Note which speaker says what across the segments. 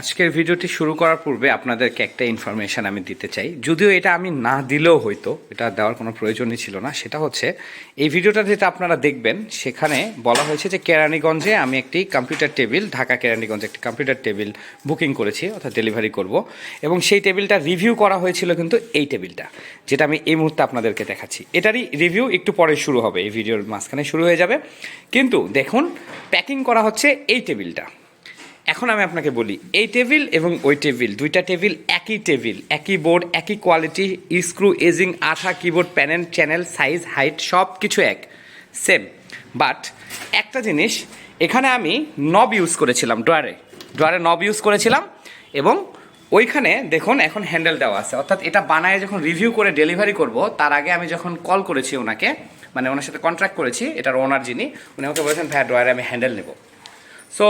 Speaker 1: আজকের ভিডিওটি শুরু করার পূর্বে আপনাদেরকে একটা ইনফরমেশন আমি দিতে চাই। যদিও এটা আমি না দিলেও হয়তো, এটা দেওয়ার কোনো প্রয়োজনই ছিল না। সেটা হচ্ছে, এই ভিডিওটা যেটা আপনারা দেখবেন, সেখানে বলা হয়েছে যে কেরানীগঞ্জে আমি একটি কম্পিউটার টেবিল ঢাকা কেরানীগঞ্জে একটি কম্পিউটার টেবিল বুকিং করেছি, অর্থাৎ ডেলিভারি করব। এবং সেই টেবিলটা রিভিউ করা হয়েছিল কিন্তু এই টেবিলটা যেটা আমি এই মুহূর্তে আপনাদেরকে দেখাচ্ছি। এটারই রিভিউ একটু পরে শুরু হবে, এই ভিডিওর মাঝখানে শুরু হয়ে যাবে। কিন্তু দেখুন প্যাকিং করা হচ্ছে এই টেবিলটা এখন আমি আপনাকে বলি, এই টেবিল এবং ওই টেবিল, দুইটা টেবিল একই টেবিল, একই বোর্ড, একই কোয়ালিটি, স্ক্রু, এজিং, আঠা, keyboard panel channel, size, height, সব কিছু এক, সেম। বাট একটা জিনিস, এখানে আমি নব ইউজ করেছিলাম ড্রয়ারে ড্রয়ারে নব ইউজ করেছিলাম এবং ওইখানে দেখুন এখন হ্যান্ডেল দেওয়া আছে। অর্থাৎ এটা বানায় যখন রিভিউ করে ডেলিভারি করব, তার আগে আমি যখন কল করেছি ওনাকে মানে ওনার সাথে কন্ট্রাক্ট করেছি, এটার ওনার যিনি, উনি আমাকে বলেছেন, ভাইয়া, ড্রয়ারে আমি হ্যান্ডেল নেব। সো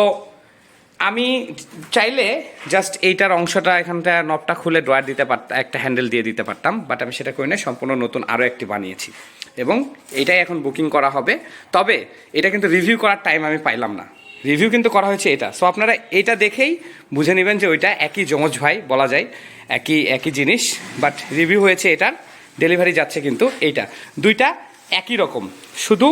Speaker 1: আমি চাইলে জাস্ট এইটার অংশটা, এখানটা নবটা খুলে ড্রয়ার দিতে পারতাম একটা হ্যান্ডেল দিয়ে দিতে পারতাম বাট আমি সেটা করি না সম্পূর্ণ নতুন আরও একটি বানিয়েছি। এবং এটাই এখন বুকিং করা হবে। তবে এটা কিন্তু রিভিউ করার টাইম আমি পাইলাম না। রিভিউ কিন্তু করা হয়েছে এটা। সো আপনারা এটা দেখেই বুঝে নেবেন যে ওইটা একই জমজ ভাই, বলা যায়, একই একই জিনিস বাট রিভিউ হয়েছে এটার। ডেলিভারি যাচ্ছে কিন্তু এইটা। দুইটা একই রকম। শুধু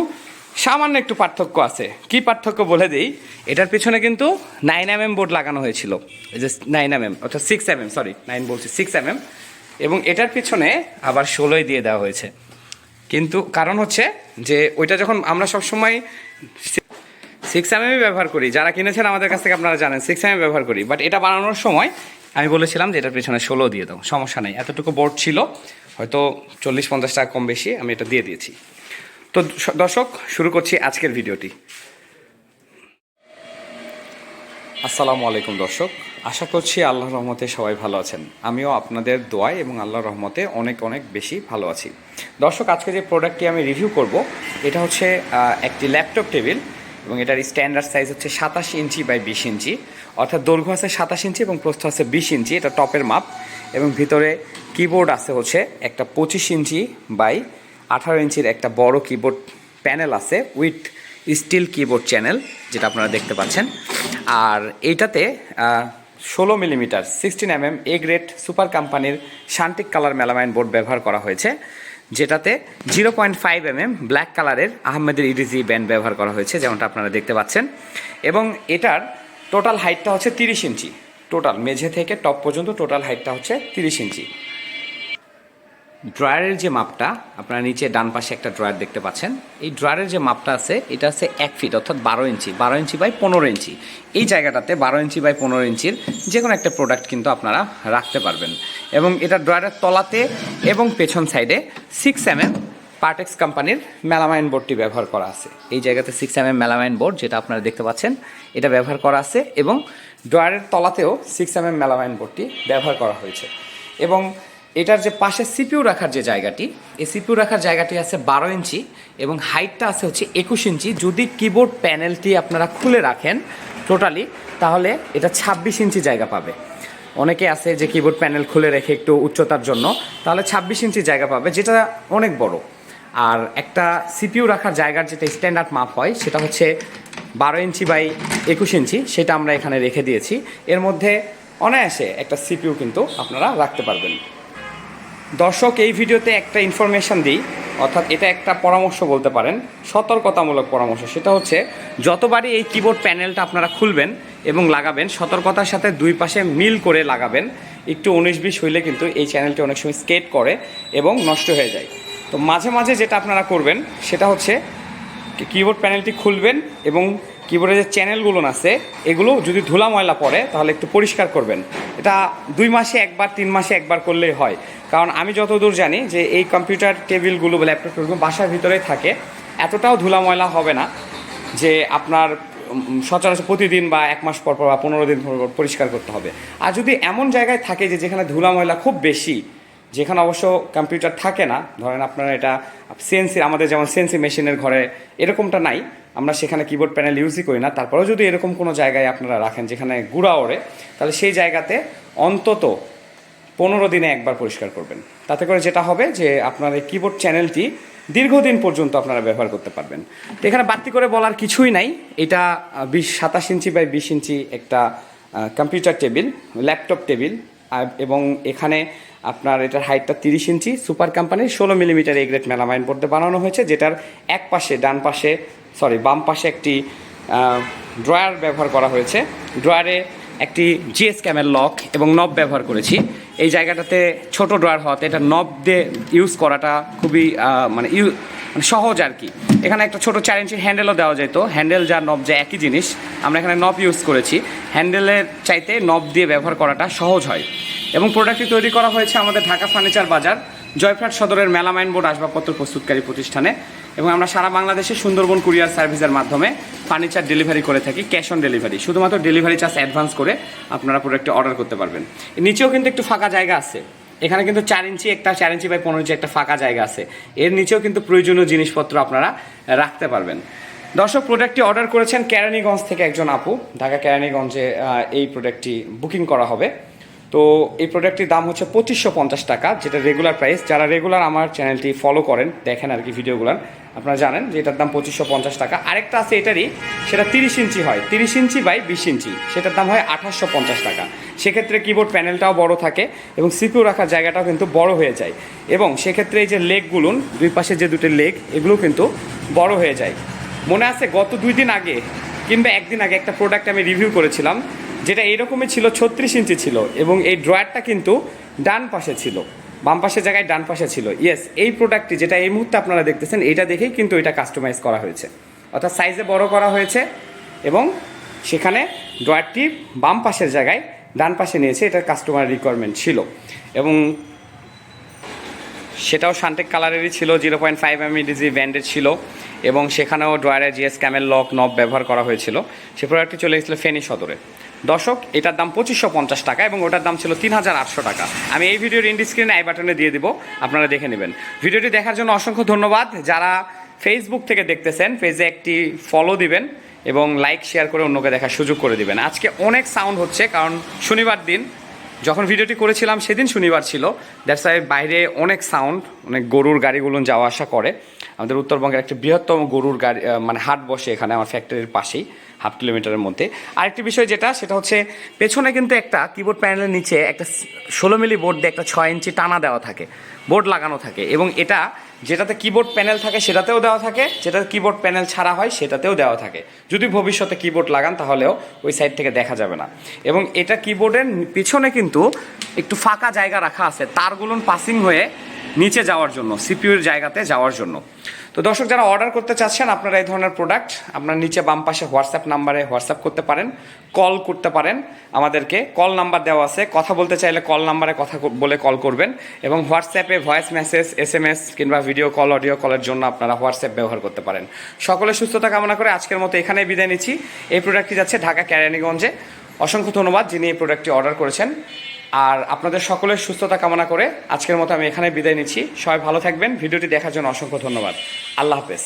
Speaker 1: সামান্য একটু পার্থক্য আছে। কি পার্থক্য বলে দিই? এটার পিছনে কিন্তু নাইন এম এম বোর্ড লাগানো হয়েছিল। এই যে নাইন এম এম অর্থাৎ six M M sorry nine বলছি সিক্স এম এম এবং এটার পিছনে আবার ষোলোই দিয়ে দেওয়া হয়েছে। কিন্তু কারণ হচ্ছে যে ওইটা যখন আমরা সবসময় সিক্স এম এমই ব্যবহার করি, যারা কিনেছেন আমাদের কাছ থেকে আপনারা জানেন সিক্স এম এম ব্যবহার করি। বাট এটা বানানোর সময় আমি বলেছিলাম যে এটার পিছনে ষোলো দিয়ে দাও, সমস্যা নেই। এতটুকু বোর্ড ছিল, হয়তো চল্লিশ পঞ্চাশ টাকা কম বেশি, আমি এটা দিয়ে দিয়েছি। তো দর্শক, শুরু করছি আজকের ভিডিওটি। আসসালামু আলাইকুম দর্শক, আশা করছি আল্লাহর রহমতে সবাই ভালো আছেন। আমিও আপনাদের দোয়ায় এবং আল্লাহর রহমতে অনেক অনেক বেশি ভালো আছি। দর্শক, আজকে যে প্রোডাক্টটি আমি রিভিউ করব, এটা হচ্ছে একটি ল্যাপটপ টেবিল এবং এটার স্ট্যান্ডার্ড সাইজ হচ্ছে সাতাশ ইঞ্চি বাই বিশ ইঞ্চি। অর্থাৎ দৈর্ঘ্য আছে সাতাশ ইঞ্চি এবং প্রস্থ আছে বিশ ইঞ্চি, এটা টপের মাপ। এবং ভিতরে কিবোর্ড আছে হচ্ছে একটা পঁচিশ ইঞ্চি বাই আঠারো ইঞ্চির একটা বড় কিবোর্ড প্যানেল আছে উইথ স্টিল কিবোর্ড চ্যানেল যেটা আপনারা দেখতে পাচ্ছেন। আর এইটাতে ষোলো millimetre sixteen M M A grade super কোম্পানির শান্তিক কালার মেলামাইন বোর্ড ব্যবহার করা হয়েছে, যেটাতে zero point five M M black কালারের আহমেদের ইডিজি ব্যান্ড ব্যবহার করা হয়েছে, যেমনটা আপনারা দেখতে পাচ্ছেন। এবং এটার টোটাল হাইটটা হচ্ছে তিরিশ ইঞ্চি। টোটাল মেঝে থেকে টপ পর্যন্ত টোটাল হাইটটা হচ্ছে তিরিশ ইঞ্চি। ড্রয়ারের যে মাপটা, আপনারা নিচে ডান পাশে একটা ড্রয়ার দেখতে পাচ্ছেন। এই ড্রয়ারের যে মাপটা আছে, এটা আছে এক ফিট, অর্থাৎ বারো ইঞ্চি বারো ইঞ্চি বাই পনেরো ইঞ্চি। এই জায়গাটাতে বারো ইঞ্চি বাই পনেরো ইঞ্চির যে কোনো একটা প্রোডাক্ট কিন্তু আপনারা রাখতে পারবেন। এবং এটা ড্রয়ারের তলাতে এবং পেছন সাইডে সিক্স এম এম পার্টেক্স কোম্পানির মেলামাইন বোর্ডটি ব্যবহার করা আছে। এই জায়গাতে six M M melamine board, যেটা আপনারা দেখতে পাচ্ছেন, এটা ব্যবহার করা আছে এবং ড্রয়ারের তলাতেও সিক্স এম এম মেলামাইন বোর্ডটি ব্যবহার করা হয়েছে। এবং এটার যে পাশে সিপিউ রাখার যে জায়গাটি, এই সিপিউ রাখার জায়গাটি আছে বারো ইঞ্চি এবং হাইটটা আছে হচ্ছে একুশ ইঞ্চি। যদি কিবোর্ড প্যানেলটি আপনারা খুলে রাখেন টোটালি তাহলে এটা ছাব্বিশ ইঞ্চি জায়গা পাবে। অনেকে আছে যে কিবোর্ড প্যানেল খুলে রেখে একটু উচ্চতার জন্য, তাহলে ছাব্বিশ ইঞ্চি জায়গা পাবে, যেটা অনেক বড়। আর একটা সিপিইউ রাখার জায়গার যেটা স্ট্যান্ডার্ড মাপ হয়, সেটা হচ্ছে বারো ইঞ্চি বাই একুশ ইঞ্চি, সেটা আমরা এখানে রেখে দিয়েছি। এর মধ্যে অনায়াসে একটা সিপিইউ কিন্তু আপনারা রাখতে পারবেন। দর্শক, এই ভিডিওতে একটা ইনফরমেশন দিই। অর্থাৎ এটা একটা পরামর্শ বলতে পারেন, সতর্কতামূলক পরামর্শ। সেটা হচ্ছে, যতবারই এই কিবোর্ড প্যানেলটা আপনারা খুলবেন এবং লাগাবেন, সতর্কতার সাথে দুই পাশে মিল করে লাগাবেন। একটু উনিশ বিশ হইলে কিন্তু এই চ্যানেলটি অনেক সময় স্কেট করে এবং নষ্ট হয়ে যায়। তো মাঝে মাঝে যেটা আপনারা করবেন, সেটা হচ্ছে কিবোর্ড প্যানেলটি খুলবেন এবং কিবোর্ডের যে চ্যানেলগুলো আছে, এগুলো যদি ধুলা ময়লা পড়ে, তাহলে একটু পরিষ্কার করবেন। এটা দুই মাসে একবার, তিন মাসে একবার করলেই হয়। কারণ আমি যতদূর জানি যে এই কম্পিউটার টেবিলগুলো বা ল্যাপটপ টেবিলগুলো বাসার ভিতরেই থাকে। এতটাও ধুলা ময়লা হবে না যে আপনার সচরাচর প্রতিদিন বা এক মাস পর পর বা পনেরো দিন পর পর পরিষ্কার করতে হবে। আর যদি এমন জায়গায় থাকে যে যেখানে ধুলা ময়লা খুব বেশি, যেখানে অবশ্য কম্পিউটার থাকে না, ধরেন আপনারা এটা সিএনসি আমাদের যেমন সিএনসি মেশিনের ঘরে, এরকমটা নাই। আমরা সেখানে কিবোর্ড প্যানেল ইউজই করি না। তারপরেও যদি এরকম কোনো জায়গায় আপনারা রাখেন যেখানে গুঁড়া ওড়ে, তাহলে সেই জায়গাতে অন্তত পনেরো দিনে একবার পরিষ্কার করবেন। তাতে করে যেটা হবে যে আপনার এই কিবোর্ড চ্যানেলটি দীর্ঘদিন পর্যন্ত আপনারা ব্যবহার করতে পারবেন। তো এখানে বাড়তি করে বলার কিছুই নাই। এটা বিশ, সাতাশ ইঞ্চি বাই বিশ ইঞ্চি একটা কম্পিউটার টেবিল ল্যাপটপ টেবিল এবং এখানে আপনার এটার হাইটটা তিরিশ ইঞ্চি। সুপার কোম্পানির ষোলো মিলিমিটার এ গ্রেড মেলামাইন বোর্ডে বানানো হয়েছে, যেটার এক পাশে ডান পাশে সরি বাম পাশে একটি ড্রয়ার ব্যবহার করা হয়েছে। ড্রয়ারে একটি জিএস ক্যামের লক এবং নব ব্যবহার করেছি। এই জায়গাটাতে ছোট ড্রয়ার হওয়াতে এটা নব দিয়ে ইউজ করাটা খুবই মানে ইউ মানে সহজ আর কি। এখানে একটা ছোট চার ইঞ্চির হ্যান্ডেলও দেওয়া যেত। হ্যান্ডেল যা নব যা একই জিনিস, আমরা এখানে নব ইউজ করেছি। হ্যান্ডেলের চাইতে নব দিয়ে ব্যবহার করাটা সহজ হয়। এবং প্রোডাক্টটি তৈরি করা হয়েছে আমাদের ঢাকা ফার্নিচার বাজার, জয়ফ্রাট সদরের মেলামাইন বোর্ড আসবাবপত্র প্রস্তুতকারী প্রতিষ্ঠানে। এবং আমরা সারা বাংলাদেশে সুন্দরবন কুরিয়ার সার্ভিসের মাধ্যমে ফার্নিচার ডেলিভারি করে থাকি, ক্যাশ অন ডেলিভারি। শুধুমাত্র ডেলিভারি চার্জ অ্যাডভান্স করে আপনারা প্রোডাক্টটি অর্ডার করতে পারবেন। নিচেও কিন্তু একটু ফাঁকা জায়গা আছে। এখানে কিন্তু চার ইঞ্চি একটা, চার ইঞ্চি বাই পনেরো ইঞ্চি একটা ফাঁকা জায়গা আছে। এর নিচেও কিন্তু প্রয়োজনীয় জিনিসপত্র আপনারা রাখতে পারবেন। দর্শক, প্রোডাক্টটি অর্ডার করেছেন কেরানীগঞ্জ থেকে একজন আপু। ঢাকা কেরানীগঞ্জে এই প্রোডাক্টটি বুকিং করা হবে। তো এই প্রোডাক্টটির দাম হচ্ছে পঁচিশশো পঞ্চাশ টাকা, যেটা রেগুলার প্রাইস যারা রেগুলার আমার চ্যানেলটি ফলো করেন, দেখেন আর কি ভিডিওগুলো আপনারা জানেন যে এটার দাম পঁচিশশো পঞ্চাশ টাকা। আরেকটা আছে এটারই, সেটা তিরিশ ইঞ্চি হয়, তিরিশ ইঞ্চি বাই বিশ ইঞ্চি, সেটার দাম হয় আঠাশশো পঞ্চাশ টাকা। সেক্ষেত্রে কিবোর্ড প্যানেলটাও বড় থাকে এবং সিপিউ রাখার জায়গাটাও কিন্তু বড় হয়ে যায়। এবং সেক্ষেত্রে এই যে লেগগুলো দুই পাশে যে দুটো লেগ এগুলো কিন্তু বড় হয়ে যায়। মনে আছে গত দুই দিন আগে কিংবা একদিন আগে একটা প্রোডাক্ট আমি রিভিউ করেছিলাম যেটা এইরকমই ছিল, ছত্রিশ ইঞ্চি ছিল এবং এই ড্রয়ারটা কিন্তু ডান পাশে ছিল। বাম পাশের জায়গায় ডান পাশে ছিল। ইয়েস এই প্রোডাক্টটি যেটা এই মুহূর্তে আপনারা দেখতেছেন, এটা দেখেই কিন্তু এটা কাস্টমাইজ করা হয়েছে। অর্থাৎ সাইজে বড় করা হয়েছে এবং সেখানে ড্রয়ারটি বাম পাশের জায়গায় ডান পাশে নিয়েছে এটা কাস্টমার রিকোয়ারমেন্ট ছিল। এবং সেটাও শান্টেক কালারেরই ছিল zero point five M edge ব্যান্ডের ছিল এবং সেখানেও ড্রয়ারে জিএস ক্যামেল লক নব ব্যবহার করা হয়েছিল। সে প্রোডাক্টটি চলে গেছিল ফেনী সদরে। দর্শক, এটার দাম পঁচিশশো পঞ্চাশ টাকা এবং ওটার দাম ছিল তিন হাজার আটশো টাকা। আমি এই ভিডিওর ইন্ডি স্ক্রিনে আই বাটনে দিয়ে দিব, আপনারা দেখে নেবেন। ভিডিওটি দেখার জন্য অসংখ্য ধন্যবাদ। যারা ফেসবুক থেকে দেখতেছেন পেজে একটি ফলো দিবেন এবং লাইক শেয়ার করে অন্যকে দেখার সুযোগ করে দিবেন। আজকে অনেক সাউন্ড হচ্ছে, কারণ শনিবার দিন। যখন ভিডিওটি করেছিলাম, সেদিন শনিবার ছিল। দ্যাটস বাইরে অনেক সাউন্ড অনেক গরুর গাড়িগুলো যাওয়া আসা করে। আমাদের উত্তরবঙ্গের একটা বৃহত্তম গরুর গাড়ি মানে হাট বসে এখানে আমার ফ্যাক্টরির পাশেই, হাফ কিলোমিটারের মধ্যে। আরেকটি বিষয় যেটা, সেটা হচ্ছে পেছনে কিন্তু একটা কিবোর্ড প্যানেলের নিচে একটা ষোলো মিলি বোর্ড দিয়ে একটা ছয় ইঞ্চি টানা দেওয়া থাকে, বোর্ড লাগানো থাকে এবং এটা যেটাতে কিবোর্ড প্যানেল থাকে সেটাতেও দেওয়া থাকে যেটাতে কিবোর্ড প্যানেল ছাড়া হয় সেটাতেও দেওয়া থাকে। যদি ভবিষ্যতে কিবোর্ড লাগান তাহলেও ওই সাইড থেকে দেখা যাবে না। এবং এটা কিবোর্ডের পিছনে কিন্তু একটু ফাঁকা জায়গা রাখা আছে তারগুলো পাসিং হয়ে নিচে যাওয়ার জন্য সিপিউর জায়গাতে যাওয়ার জন্য। তো দর্শক, যারা অর্ডার করতে চাচ্ছেন, আপনারা এই ধরনের প্রোডাক্ট আপনার নিচে বাম পাশে হোয়াটসঅ্যাপ নাম্বারে হোয়াটসঅ্যাপ করতে পারেন কল করতে পারেন আমাদেরকে। কল নাম্বার দেওয়া আছে। কথা বলতে চাইলে কল নাম্বারে কথা বলে কল করবেন এবং হোয়াটসঅ্যাপে voice message S M S কিংবা ভিডিও কল অডিও কলের জন্য আপনারা হোয়াটসঅ্যাপ ব্যবহার করতে পারেন। সকলের সুস্থতা কামনা করে আজকের মতো এখানেই বিদায় নিচ্ছি। এই প্রোডাক্টটি যাচ্ছে ঢাকা ক্যারানীগঞ্জে। অসংখ্য ধন্যবাদ যিনি এই প্রোডাক্টটি অর্ডার করেছেন। আর আপনাদের সকলের সুস্থতা কামনা করে আজকের মতো আমি এখানে বিদায় নিচ্ছি। সবাই ভালো থাকবেন। ভিডিওটি দেখার জন্য অসংখ্য ধন্যবাদ। আল্লাহ হাফেজ।